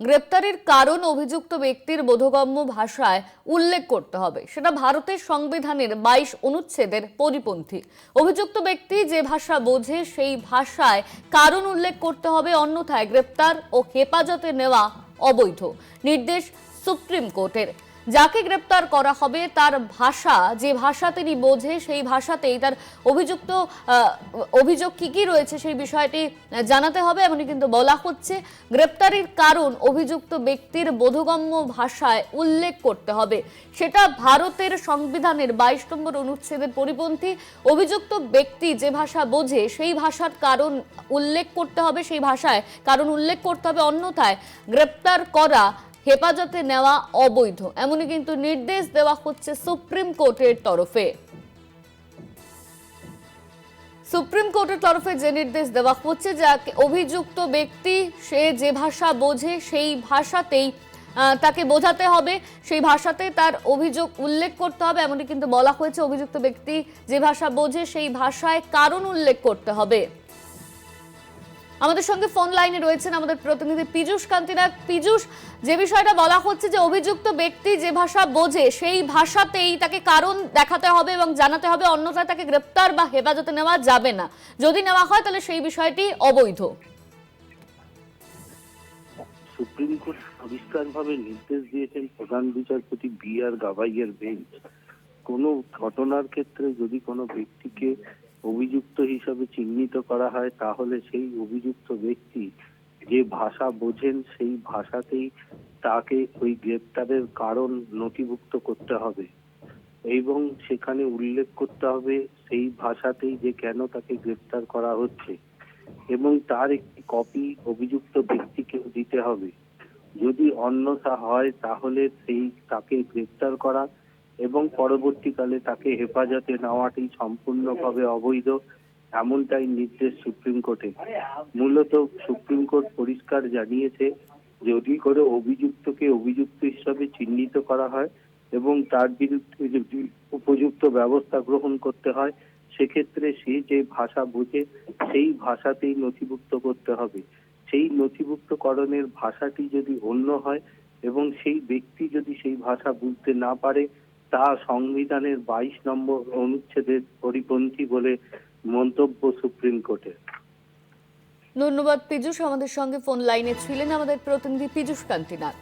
গ্রেপ্তারের কারণ অভিযুক্ত ব্যক্তির বোধগম্য ভাষায় উল্লেখ করতে হবে। সেটা ভারতের সংবিধানের বাইশ অনুচ্ছেদের পরিপন্থী। অভিযুক্ত ব্যক্তি যে ভাষা বোঝে সেই ভাষায় কারণ উল্লেখ করতে হবে, অন্যথায় গ্রেপ্তার ও হেফাজতে নেওয়া অবৈধ। নির্দেশ সুপ্রিম কোর্টের। যাকে গ্রেপ্তার করা হবে তার ভাষা, যে ভাষা তিনি বোঝে সেই ভাষাতেই তার অভিযুক্ত অভিযোগ কি কি রয়েছে সেই বিষয়টি জানাতে হবে। এমনই কিন্তু বলা হচ্ছে, গ্রেপ্তারির কারণ অভিযুক্ত ব্যক্তির বোধগম্য ভাষায় উল্লেখ করতে হবে। সেটা ভারতের সংবিধানের বাইশ নম্বর অনুচ্ছেদের পরিপন্থী। অভিযুক্ত ব্যক্তি যে ভাষা বোঝে সেই ভাষার কারণ উল্লেখ করতে হবে, সেই ভাষায় কারণ উল্লেখ করতে হবে। অন্যথায় গ্রেপ্তার করা হেফাজতে নেওয়া অবৈধ। এমনই কিন্তু নির্দেশ দেওয়া হচ্ছে সুপ্রিম কোর্টের তরফে। সুপ্রিম কোর্টের তরফে যে নির্দেশ দেওয়া হচ্ছে যাকে অভিযুক্ত ব্যক্তি, সে যে ভাষা বোঝে সেই ভাষাতেই তাকে বোঝাতে হবে। সেই ভাষাতে তার অভিযোগ উল্লেখ করতে হবে। এমনই কিন্তু বলা হয়েছে, অভিযুক্ত ব্যক্তি যে ভাষা বোঝে সেই ভাষায় কারণ উল্লেখ করতে হবে। আমাদের সঙ্গে ফোন লাইনে রয়েছেন আমাদের প্রতিনিধি পীযূষ কান্তিনাথ। পীযূষ, যে বিষয়টা বলা হচ্ছে যে অভিযুক্ত ব্যক্তি যে ভাষা বোঝে, সেই ভাষাতেই তাকে কারণ দেখাতে হবে এবং জানাতে হবে, অন্যথায় তাকে গ্রেপ্তার বা হেফাজতে নেওয়া যাবে না। যদি নেওয়া হয়, তাহলে সেই বিষয়টি অবৈধ। সুপ্রিম কোর্ট পরিষ্কারভাবে নির্দেশ দিয়েছেন প্রধান বিচারপতি বি আর গাভাইয়ের বেঞ্চ কোনো ঘটনার ক্ষেত্রে যদি কোনো ব্যক্তিকে অভিযুক্ত হিসাবে চিহ্নিত করা হয়, তাহলে সেই অভিযুক্ত ব্যক্তি যে ভাষা বোঝেন, সেই ভাষাতেই তাকে ওই গ্রেপ্তারের কারণ নথিভুক্ত করতে হবে। এবং সেখানে উল্লেখ করতে হবে সেই ভাষাতেই যে কেন তাকে গ্রেপ্তার করা হচ্ছে। এবং তার একটি কপি অভিযুক্ত ব্যক্তিকে দিতে হবে। যদি অন্যথা হয়, তাহলে সেই তাকে গ্রেপ্তার করা এবং পরবর্তীকালে তাকে হেফাজতে নেওয়াটি সম্পূর্ণভাবে অবৈধ, এমনটাই নির্দেশ সুপ্রিম কোর্টে। মূলত সুপ্রিম কোর্ট পরিষ্কার জানিয়েছে যদি করে অভিযুক্তকে অভিযুক্ত হিসাবে চিহ্নিত করা হয় এবং তার বিরুদ্ধে যদি উপযুক্ত ব্যবস্থা গ্রহণ করতে হয়, সেক্ষেত্রে সে যে ভাষা বোঝে, সেই ভাষাতেই নথিভুক্ত করতে হবে। সেই নথিভুক্তকরণের ভাষাটি যদি অন্য হয় এবং সেই ব্যক্তি যদি সেই ভাষা বুঝতে না পারে তা সংবিধানের বাইশ নম্বর অনুচ্ছেদের পরিপন্থী বলে মন্তব্য সুপ্রিম কোর্টের ধন্যবাদ, পীযূষ। আমাদের সঙ্গে ফোন লাইনে ছিলেন আমাদের প্রতিনিধি পীযূষ কান্তিনাথ।